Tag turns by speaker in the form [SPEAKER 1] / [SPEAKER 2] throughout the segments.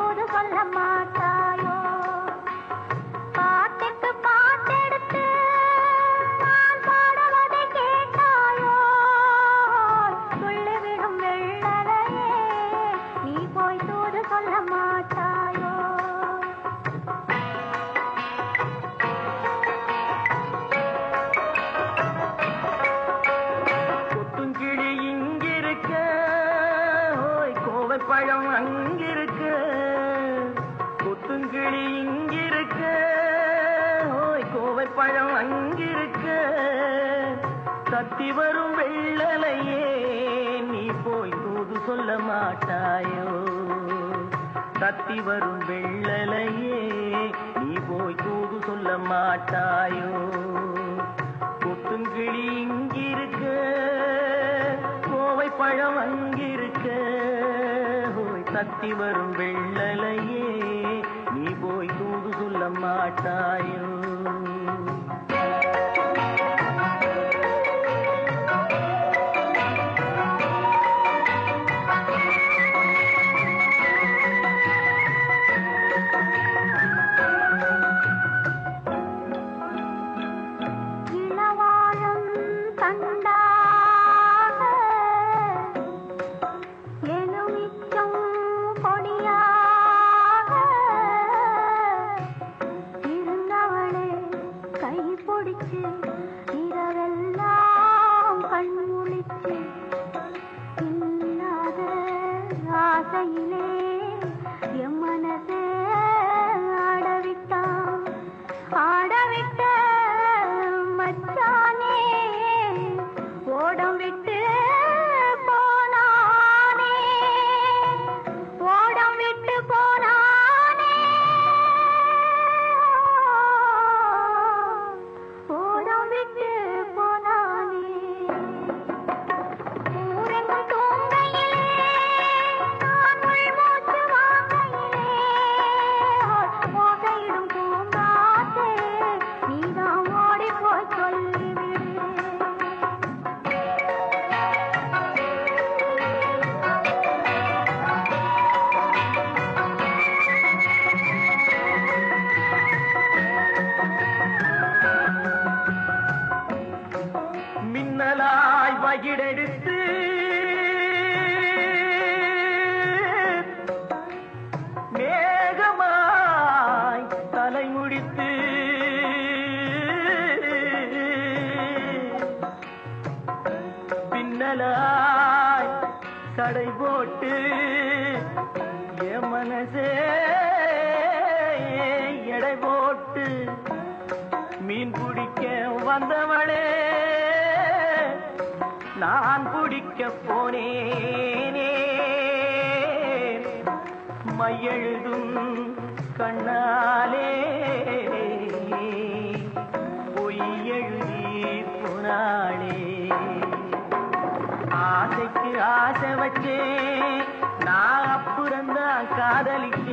[SPEAKER 1] அவரோடு சொல்ல மாட்டேன் பழம் தத்தி வரும் வெள்ளலையே நீ போய் தூது சொல்ல மாட்டாயோ? தத்தி வரும் வெள்ளலையே நீ போய் தூது சொல்ல மாட்டாயோ? கொத்துங்கிளி இங்கிருக்க கோவை பழம் அங்கிருக்க. தத்தி வரும் வெள்ளலையே நீ போய் தூது சொல்ல மாட்டாயோ? மின்னலாய் மேகமாய் தலை முடித்து பின்னலாய் கடை போட்டு என் மனசே எடை போட்டு மீன் பிடிக்க வந்தவளே. நான் பிடிக்க போனேனே. மையெழுதும் கண்ணாலே. பொய் புனாளே ஆசைக்கு ஆசை
[SPEAKER 2] வச்சே நான் அப்புறந்தான்
[SPEAKER 1] காதலிக்க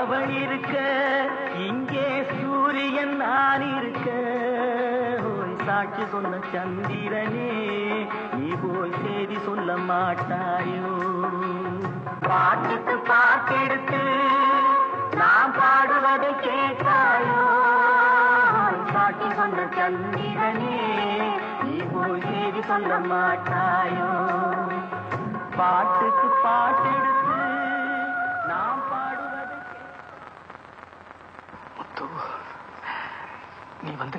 [SPEAKER 1] அவள் இருக்க இங்கே சூரியன் நான் இருக்க. ஓய் சாட்சி சொன்ன சந்திரனே நீ போய் செய்தி சொல்ல மாட்டாயோ? பாட்டுக்கு பாட்டெடுத்து நான் பாடுவதை கேட்டாயோ? சாட்சி சொன்ன சந்திரனே நீ போய் செய்தி சொல்ல மாட்டாயோ? பாட்டுக்கு பாட்டெடுத்து
[SPEAKER 3] முத்து நீ வந்து